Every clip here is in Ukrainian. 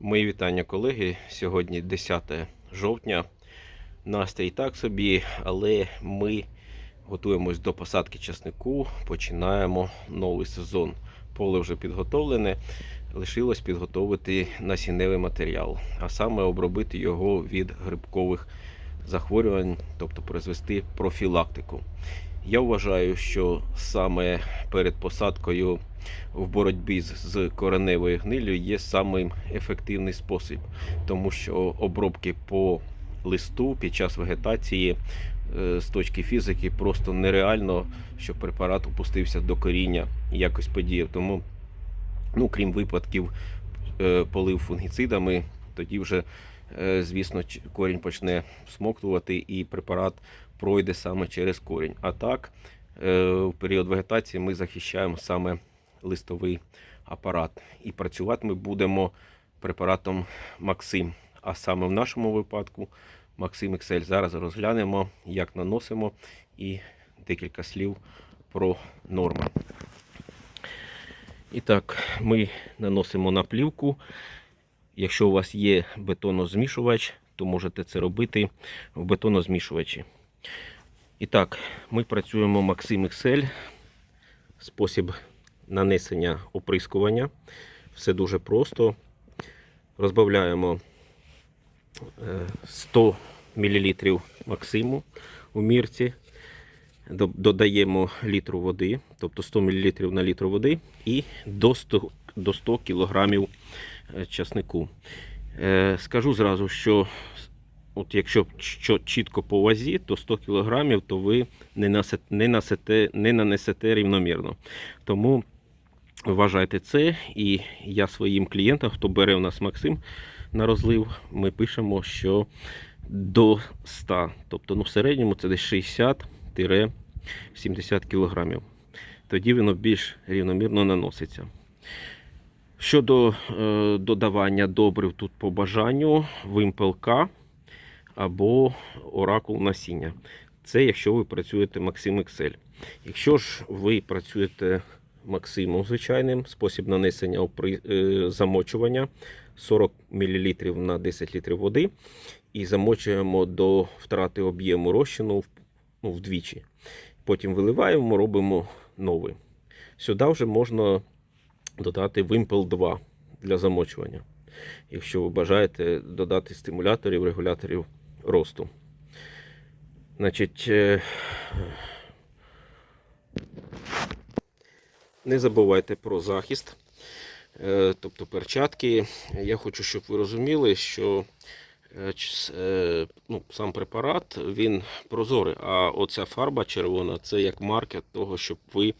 Мої вітання, колеги. Сьогодні 10 жовтня. Настрій так собі, але ми готуємось до посадки часнику. Починаємо новий сезон. Поле вже підготовлене. Лишилось підготовити насінневий матеріал, а саме обробити його від грибкових захворювань, тобто призвести профілактику. Я вважаю, що саме перед посадкою в боротьбі з- кореневою гниллю є самий ефективний спосіб, тому що обробки по листу під час вегетації е, з точки фізики просто нереально, щоб препарат опустився до коріння і якось подіяв. Тому, ну, крім випадків е, полив фунгіцидами, тоді вже, е, звісно, корінь почне смоктувати і препарат пройде саме через корінь. А так, в період вегетації ми захищаємо саме листовий апарат. І працювати ми будемо препаратом Максим. А саме в нашому випадку Максим XL. Зараз розглянемо, як наносимо, і декілька слів про норми. І так, ми наносимо на плівку. Якщо у вас є бетонозмішувач, то можете це робити в бетонозмішувачі. І так, ми працюємо Maxim XL. Спосіб нанесення оприскування. Все дуже просто. Розбавляємо е, 100 мл Максиму у мірці. Додаємо літру води, тобто 100 мл на літр води і до 100, до 100 кг часнику. Е, Скажу зразу, що от якщо що чітко по вазі, то 100 кг, то ви не, насете, не нанесете рівномірно. Тому вважайте це. І я своїм клієнтам, хто бере у нас Максим на розлив, ми пишемо, що до 100. Тобто ну, в середньому це десь 60-70 кг. Тоді воно більш рівномірно наноситься. Щодо е, додавання добрив тут по бажанню, вимпелка або оракул насіння. Це якщо ви працюєте Maxim Excel. Якщо ж ви працюєте Максимом звичайним, спосіб нанесення е, замочування 40 мл на 10 літрів води і замочуємо до втрати об'єму розчину ну, вдвічі. Потім виливаємо, робимо новий. Сюди вже можна додати Wimpel 2 для замочування, якщо ви бажаєте додати стимуляторів, регуляторів росту. Значить, е, не забувайте про захист, е, тобто перчатки. Я хочу, щоб ви розуміли, що е, е, ну, сам препарат він прозорий, а оця фарба червона це як маркер того, щоб ви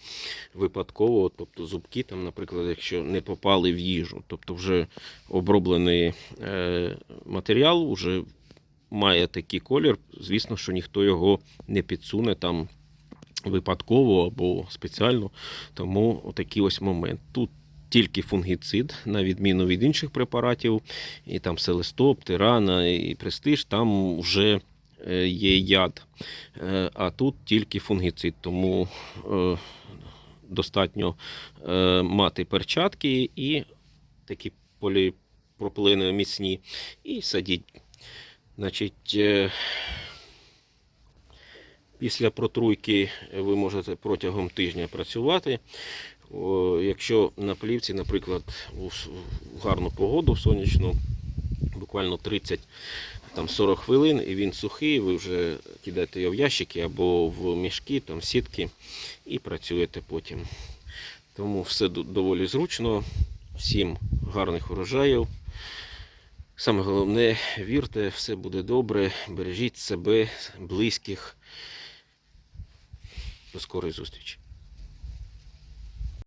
випадково, тобто зубки, там, наприклад, якщо не попали в їжу, тобто вже оброблений матеріал вже має такий колір, звісно, що ніхто його не підсуне там випадково або спеціально. Тому отакий ось момент. Тут тільки фунгіцид, на відміну від інших препаратів, і там селестоп, тирана і престиж, там вже е, є яд. Е, А тут тільки фунгіцид, тому е, достатньо мати перчатки і такі поліпропилени міцні, і садіть. Значить, після протруйки ви можете протягом тижня працювати. Якщо на плівці, наприклад, у в гарну погоду сонячну, буквально 30 там 40 хвилин, і він сухий, ви вже кидаєте його в ящики або в мішки, там сітки і працюєте потім. Тому все доволі зручно. Всім гарних урожаїв. Саме головне, вірте, все буде добре, бережіть себе, близьких. До скорої зустрічі.